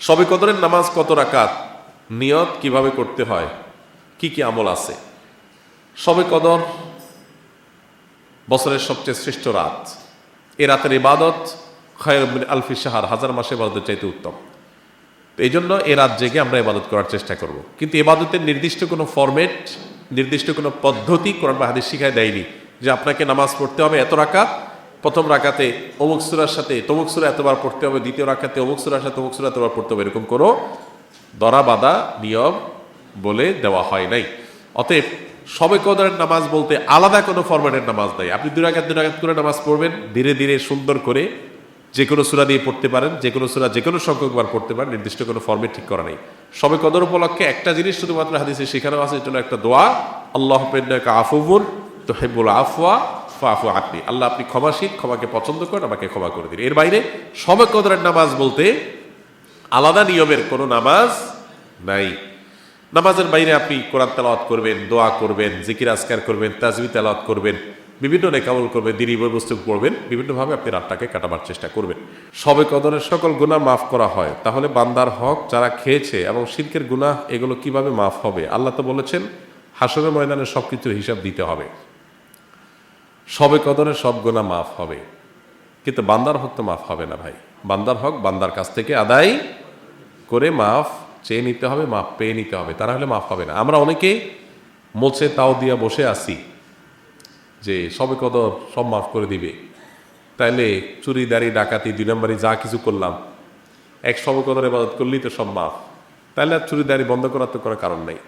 সবে কদরের নামাজ কত রাকাত? নিয়ত কীভাবে করতে হয়? কি কি আমল আছে? সবে কদর বছরের সবচেয়ে শ্রেষ্ঠ রাত। এ রাতের ইবাদত খয়ের আলফি সাহার হাজার মাসে ইবাদতের চাইতে উত্তম। তো এই জন্য এ রাত জেগে আমরা ইবাদত করার চেষ্টা করব। কিন্তু ইবাদতের নির্দিষ্ট কোনো ফরম্যাট, নির্দিষ্ট কোনো পদ্ধতি কোরআন বা হাদিস শিখায় দেয়নি যে আপনাকে নামাজ পড়তে হবে এত রাকাত প্রথম রাকাতে অমুক সুরার সাথে, তমুক সুরা এতবার পড়তে হবে, দ্বিতীয় রাকাতে অমুক সুরার সাথে অমুক সুরা এতবার পড়তে হবে, এরকম কোনো দরা বাধা নিয়ম বলে দেওয়া হয় নাই। অতএব সবে কদরের নামাজ বলতে আলাদা কোনো ফরম্যাটের নামাজ নাই। আপনি দুই রাকাত করে নামাজ পড়বেন, ধীরে ধীরে সুন্দর করে যে কোনো সুরা দিয়ে পড়তে পারেন, যে কোনো সুরা যে কোনো সংখ্যকবার পড়তে পারেন, নির্দিষ্ট কোনো ফর্মে ঠিক করা নেই। সবে কদর উপলক্ষে একটা জিনিস শুধুমাত্র হাদিসে শেখানো আছে এটা একটা দোয়া, আল্লাহ আফুবুন তো হেবুল আফওয়া ফাফু আপনি আল্লাহ আপনি ক্ষমাশীল, ক্ষমাকে পছন্দ করেন, আমাকে ক্ষমা করে দিন। এর বাইরে সবে কদরের নামাজ বলতে আলাদা নিয়মের কোনো নামাজ নাই। নামাজের বাইরে আপনি কোরআন তেলাওয়াত করবেন, দোয়া করবেন, জিকির আসকার করবেন, তাজবি তেলাওয়াত করবেন, বিভিন্ন নেকামল করবেন, দিনী বস্তু পড়বেন, বিভিন্নভাবে আপনি রাতটাকে কাটাবার চেষ্টা করবেন। সবে কদরের সকল গুনাহ মাফ করা হয়। তাহলে বান্দার হক যারা খেয়েছে এবং শিল্পের গুনাহ, এগুলো কীভাবে মাফ হবে? আল্লাহ তো বলেছেন, হাসরের ময়দানে সব কিছুর হিসাব দিতে হবে। সবে কদরের সব গুনাহ মাফ হবে। কিন্তু বান্দার হক তো মাফ হবে না ভাই। বান্দার হক বান্দার কাছ থেকে আদায় করে মাফ চেয়ে নিতে হবে, মাফ পেয়ে নিতে হবে। তারা হলে মাফ হবে না। আমরা অনেকে মোছে তাও দিয়া বসে আছি যে সবে কদর সব মাফ করে দিবে। তাইলে চুরি, দাড়ি, ডাকাতি, দুই নম্বরে যা কিছু করলাম, এক সবে কদর এবাদত করলেই তো সব মাফ। তাহলে আর চুরি, দাড়ি বন্ধ করার তো কোনো কারণ নেই।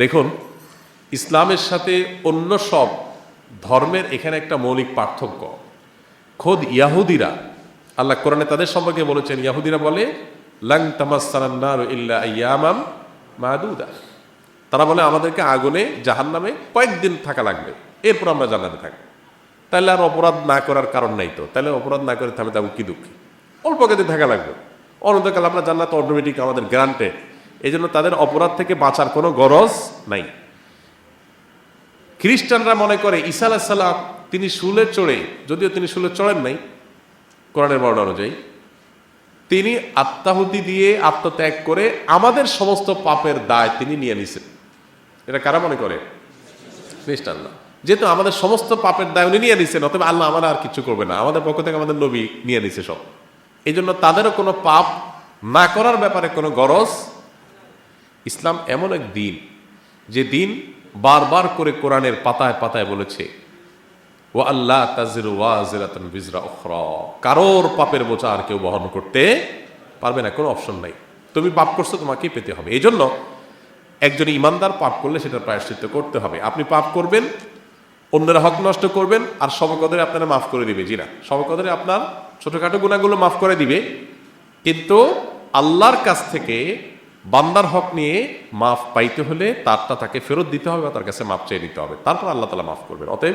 দেখুন, ইসলামের সাথে অন্য সব ধর্মের এখানে একটা মৌলিক পার্থক্য। খোদ ইয়াহুদিরা, আল্লাহ কোরআনে তাদের সম্পর্কে বলেছেন, ইয়াহুদিরা বলে, লাং তামাসান্নার ইল্লা ইয়ামাম মাদুদা। তারা বলে, আমাদেরকে আগুনে জাহান নামে কয়েকদিন থাকা লাগবে, এরপর আমরা জানাতে থাকব। তাহলে আর অপরাধ না করার কারণ নাই তো। তাহলে অপরাধ না করে থামে যাব কি দুঃখী? অল্প কেদিন থাকা লাগবে। অনন্তকাল আমরা জান্নাত অটোমেটিক আমাদের গ্রান্টে এই জন্য তাদের অপরাধ থেকে বাঁচার কোনো গরজ নাই। খ্রিস্টানরা মনে করে ঈসা আলাহিসাল্লাম তিনি শুলে চড়ে, যদিও তিনি শুলে চড়েন নাই, কোরআনের বর্ণনা অনুযায়ী, তিনি আত্মাহুতি দিয়ে আত্মত্যাগ করে আমাদের সমস্ত পাপের দায় তিনি নিয়ে নিছেন। এটা কারা মনে করে? খ্রিস্টানরা। যেহেতু আমাদের সমস্ত পাপের দায় উনি নিয়ে নিছেন, অতএব আল্লাহ আমাদের আর কিছু করবে না। আমাদের পক্ষ থেকে আমাদের নবী নিয়ে নিছে সব। এই জন্য তাদেরও কোনো পাপ না করার ব্যাপারে কোনো গরজ। ইসলাম এমন এক দিন, যে দিন বারবার করে কোরআনের পাতায় পাতায় বলেছে ও আল্লাহ তাজির কারোর পাপের বোঝা আর কেউ বহন করতে পারবে না, কোনো অপশন নাই। তুমি পাপ করছ, তোমাকেই পেতে হবে। এই জন্য একজন ইমানদার পাপ করলে সেটা প্রায়শ্চিত্ত করতে হবে। আপনি পাপ করবেন, অন্যরা হক নষ্ট করবেন, আর সবকদরে আপনারা মাফ করে দিবে। জি না, সবকদরে আপনার ছোটখাটো গুণাগুলো মাফ করে দিবে। কিন্তু আল্লাহর কাছ থেকে বান্দার হক নিয়ে মাফ পাইতে হলে তারটা তাকে ফেরত দিতে হবে বা তার কাছে মাফ চেয়ে নিতে হবে। তারপর আল্লাহ তালা মাফ করবেন। অতএব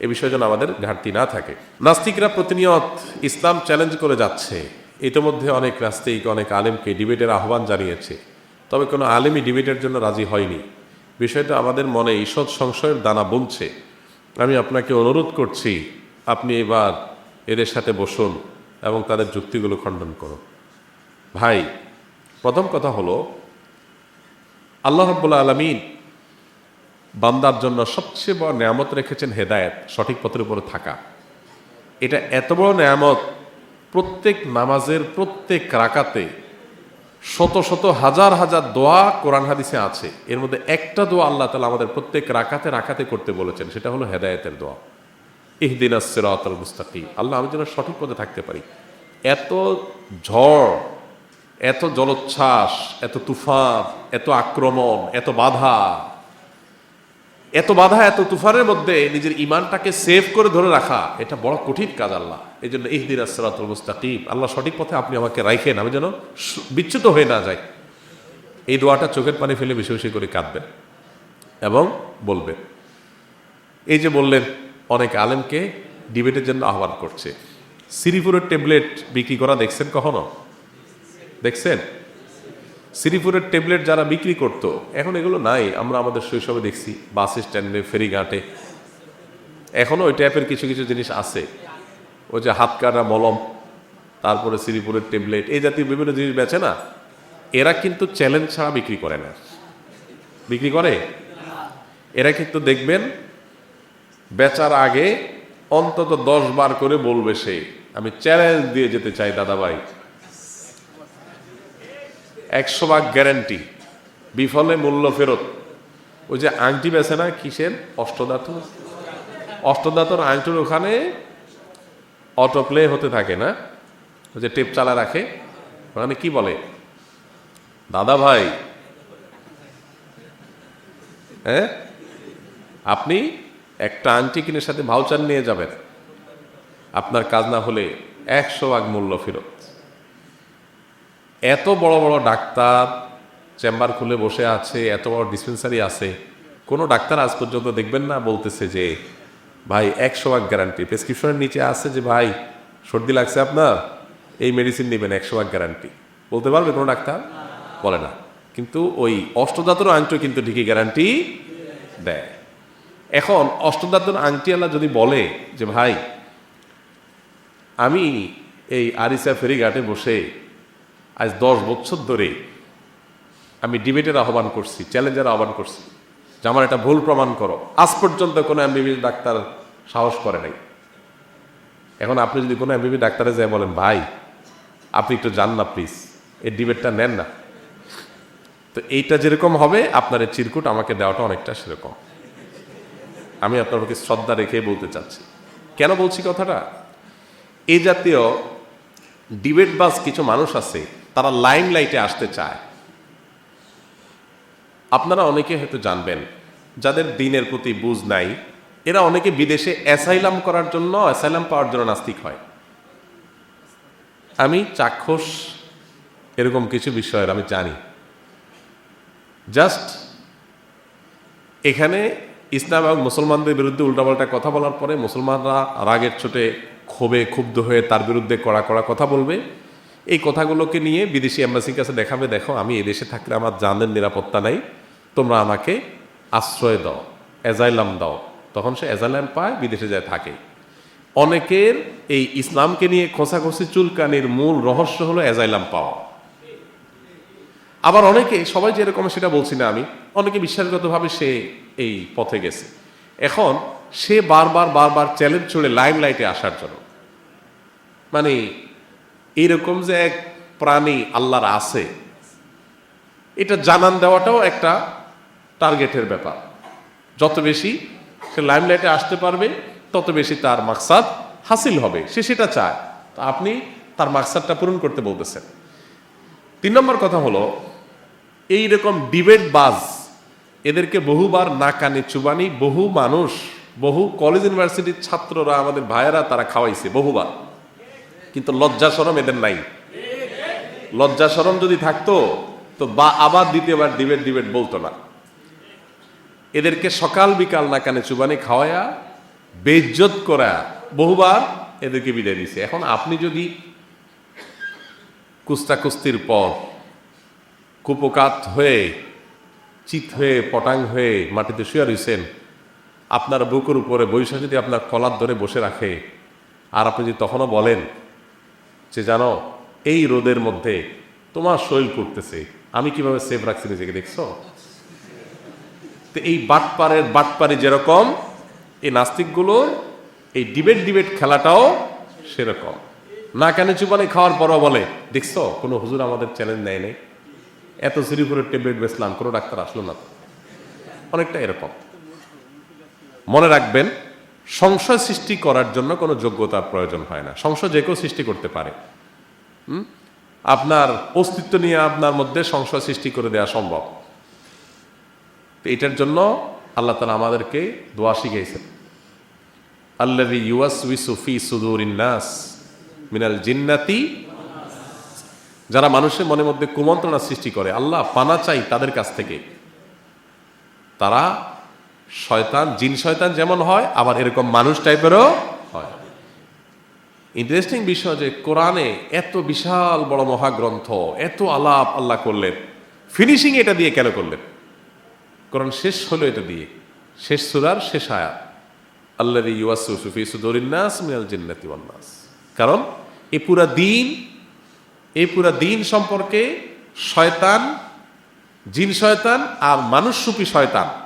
এ বিষয়ে যেন আমাদের ঘাটতি না থাকে। নাস্তিকরা প্রতিনিয়ত ইসলাম চ্যালেঞ্জ করে যাচ্ছে। ইতিমধ্যে অনেক নাস্তিক, অনেক আলেমকে ডিবেটের আহ্বান জানিয়েছে। তবে কোনো আলেমই ডিবেটের জন্য রাজি হয়নি। বিষয়টা আমাদের মনে ঈষৎ সংশয়ের দানা বুনছে। আমি আপনাকে অনুরোধ করছি, আপনি এবার এদের সাথে বসুন এবং তাদের যুক্তিগুলো খণ্ডন করুন। ভাই প্রথম কথা হলো, আল্লাহ রব্বুল্লা আলমিন বান্দার জন্য সবচেয়ে বড় নিয়ামত রেখেছেন হেদায়েত, সঠিক পথের উপরে থাকা। এটা এত বড় নিয়ামত, প্রত্যেক নামাজের প্রত্যেক রাকাতে শত শত হাজার হাজার দোয়া কোরআন হাদিসে আছে। এর মধ্যে একটা দোয়া আল্লাহ তালা আমাদের প্রত্যেক রাকাতে রাকাতে করতে বলেছেন, সেটা হলো হেদায়েতের দোয়া। ইহদিন আসিরাতাল মুস্তাকিম। আল্লাহ আমি যেন সঠিক পথে থাকতে পারি। এত ঝড় এত জলোচ্ছ্বাস, এত তুফান, এত আক্রমণ, এত বাধা। এত বাধা, এত তুফানের মধ্যে নিজের ইমানটাকে সেভ করে ধরে রাখা, এটা বড় কঠিন কাজ আল্লাহ। এই জন্য ইহদিন আসরাতুল মুস্তাকিম। আল্লাহ সঠিক পথে আপনি আমাকে রাখেন আমি যেন বিচ্যুত হয়ে না যাই। এই দোয়াটা চোখের পানি ফেলে বেশি বেশি করে কাঁদবেন এবং বলবেন। এই যে বললেন, অনেক আলেমকে ডিবেটের জন্য আহ্বান করছে। সিরিপুরের ট্যাবলেট বিক্রি করা দেখছেন কখনো? দেখছেন? সিরিপুরের ট্যাবলেট যারা বিক্রি করত, এখন এগুলো নাই, আমরা আমাদের শৈশবে দেখছি, বাস স্ট্যান্ডে, ফেরিঘাটে। এখনও ওই টাইপের কিছু কিছু জিনিস আছে। ওই যে হাত কাটা মলম, তারপরে শ্রীপুরের ট্যাবলেট, এই জাতীয় বিভিন্ন জিনিস বেচে না, এরা কিন্তু চ্যালেঞ্জ ছাড়া বিক্রি করে না। বিক্রি করে? এরা কিন্তু দেখবেন, বেচার আগে অন্তত দশ বার করে বলবে সে, আমি চ্যালেঞ্জ দিয়ে যেতে চাই দাদা ভাই একশো ভাগ গ্যারান্টি বিফলে মূল্য ফেরত। ওই যে আংটি বেছে না, কিসের? অষ্টধাতু। অষ্টধাতুর আংটির ওখানে অটো প্লে হতে থাকে না। ওই যে টেপ চালা রাখে। ওখানে কি বলে? দাদা ভাই। হ্যাঁ? আপনি একটা আংটি কিনে সাথে ভাউচার নিয়ে যাবেন। আপনার কাজ না হলে একশো ভাগ মূল্য ফেরত। এত বড় বড় ডাক্তার চেম্বার খুলে বসে আছে, এত বড় ডিসপেন্সারি আছে, কোনো ডাক্তার আজ পর্যন্ত দেখবেন না বলতেছে যে, ভাই, একশো ভাগ গ্যারান্টি প্রেসক্রিপশনের নিচে আছে যে, ভাই, সর্দি লাগছে আপনার, এই মেডিসিন নেবেন, একশো ভাগ গ্যারান্টি বলতে পারবে কোনো ডাক্তার? বলে না। কিন্তু ওই অষ্টদাতর আংটিও কিন্তু ঠিকই গ্যারান্টি দেয়। এখন অষ্টদাতর আংটিওয়ালা যদি বলে যে, ভাই, আমি এই আরিসা ফেরিঘাটে বসে আজ দশ বছর ধরে আমি ডিবেটের আহ্বান করছি, চ্যালেঞ্জের আহ্বান করছি যে আমার এটা ভুল প্রমাণ করো। আজ পর্যন্ত কোনো এমবিবি ডাক্তার সাহস করে নাই। এখন আপনি যদি কোনো এমবিবি ডাক্তারে যায় বলেন, ভাই, আপনি একটু যান না প্লিজ, এই ডিবেটটা নেন না। তো এইটা যেরকম হবে, আপনার এই চিরকুট আমাকে দেওয়াটা অনেকটা সেরকম। আমি আপনার শ্রদ্ধা রেখে বলতে চাচ্ছি। কেন বলছি কথাটা? এই জাতীয় ডিবেট বাস কিছু মানুষ আছে তারা লাইম লাইটে আসতে চায়। আপনারা অনেকে হয়তো জানবেন, যাদের দিনের প্রতি বুঝ নাই, এরা অনেকে বিদেশে অ্যাসাইলাম করার জন্য, অ্যাসাইলাম পাওয়ার জন্য নাস্তিক হয়। আমি চাক্ষুষ, এরকম কিছু বিষয়ের আমি জানি। জাস্ট এখানে ইসলাম এবং মুসলমানদের বিরুদ্ধে উল্টাপাল্টা কথা বলার পরে মুসলমানরা রাগের চোটে ক্ষোভে ক্ষুব্ধ হয়ে তার বিরুদ্ধে কড়া কড়া কথা বলবে। এই কথাগুলোকে নিয়ে বিদেশি এম্বাসির কাছে দেখাবে, দেখো, আমি এদেশে থাকলে আমার জানের নিরাপত্তা নাই, তোমরা আমাকে আশ্রয় দাও, এজাইলাম দাও। তখন সে এজাইলাম পায়, বিদেশে যায়, থাকে। অনেকের এই ইসলামকে নিয়ে খোঁচাখুচি চুলকানির মূল রহস্য হলো এজাইলাম পাওয়া। আবার অনেকে, সবাই যেরকম সেটা বলছি না আমি, অনেকে বিশ্বাসগতভাবে সে এই পথে গেছে। এখন সে বারবার বারবার চ্যালেঞ্জ ছুড়ে লাইম লাইটে আসার জন্য। মানে এইরকম যে এক প্রাণী আল্লাহর আছে, এটা জানান দেওয়াটাও একটা টার্গেটের ব্যাপার। যত বেশি সে লাইমলাইটে আসতে পারবে, তত বেশি তার মাকসাদ হাসিল হবে, সে সেটা চায়। তো আপনি তার মাকসাদটা পূরণ করতে বলতেছেন। তিন নম্বর কথা হলো এই রকম ডিবেট বাজ, এদেরকে বহুবার না কানে চুবানি, বহু মানুষ, বহু কলেজ ইউনিভার্সিটির ছাত্ররা আমাদের ভাইয়েরা তারা খাওয়াইছে বহুবার। কিন্তু লজ্জা সরম এদের নাই। লজ্জা সরম যদি থাকতো, তো বা আবার দ্বিতীয়বার ডিবেট ডিবেট বলতো না। এদেরকে সকাল বিকাল না কানে চুবানি খাওয়ায়া, বেজ্জত করা, বহুবার এদেরকে বিদায় দিছে। এখন আপনি যদি কুস্তা কুস্তির পর কুপকাত হয়ে, চিত হয়ে, পটাং হয়ে মাটিতে শুয়ে রয়েছেন আপনার বুকের উপরে বৈশা যদি আপনার কলার ধরে বসে রাখে, আর আপনি যদি তখনও বলেন যে জানো, এই রোদের মধ্যে তোমার শরীর করতেছে, আমি কীভাবে সেফ রাখছি নিজেকে, দেখছ? তো এই বাটপারের, বাটপারি যেরকম, এই নাস্তিকগুলোর এই ডিবেট ডিবেট খেলাটাও সেরকম। না কেন চুপানি খাওয়ার পরও বলে, দেখছ, কোনো হুজুর আমাদের চ্যালেঞ্জ নেয় নেই। এত সিরিপুরের ট্যাবলেট বেসলাম কোনো ডাক্তার আসলো না। অনেকটা এরকম। মনে রাখবেন সংশয় সৃষ্টি করার জন্য কোনো যোগ্যতার প্রয়োজন হয় না। সংশয় যে কেউ সৃষ্টি করতে পারে? আপনার অস্তিত্ব নিয়ে আপনার মধ্যে সংশয় সৃষ্টি করে দেওয়া সম্ভব। তো এটার জন্য আল্লাহ তালা আমাদেরকে দোয়া শিখিয়েছেন। আল্লাহি ইউয়াস উইসুফি সুদুর ইন্নাস মিনাল জিন্নাতি। যারা মানুষের মনের মধ্যে কুমন্ত্রণা সৃষ্টি করে, আল্লাহ পানা চাই তাদের কাছ থেকে। তারা শয়তান, জিন শয়তান যেমন হয়, আবার এরকম মানুষ টাইপেরও হয়। ইন্টারেস্টিং বিষয় যে কোরআনে এত বিশাল বড় মহাগ্রন্থ, এত আলাপ আল্লাহ করলেন। ফিনিশিং এটা দিয়ে কেন করলেন? কোরআন শেষ হলো এটা দিয়ে। শেষ সুরার শেষ আয়াত। আল্লাহ ইউয়াসুফি সুদরিন্নাস মিনাল জিন্নাতি ওয়ান নাস। কারণ এই পুরা দিন এই পুরা দিন সম্পর্কে শয়তান, জিন শয়তান আর মানুষরূপী শয়তান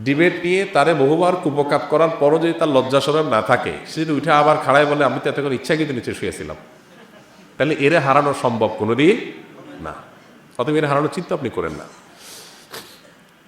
ডিবেট নিয়ে তারে বহুবার কুপকাপ করার পরও যদি তার লজ্জা সরম না থাকে সে যদি উঠে আবার খাড়ায় বলে, আমি তো ইচ্ছা কিন্তু নিচে শুয়েছিলাম। তাহলে এরে হারানো সম্ভব কোনো দিন না। অতএব এর হারানোর চিন্তা আপনি করেন না।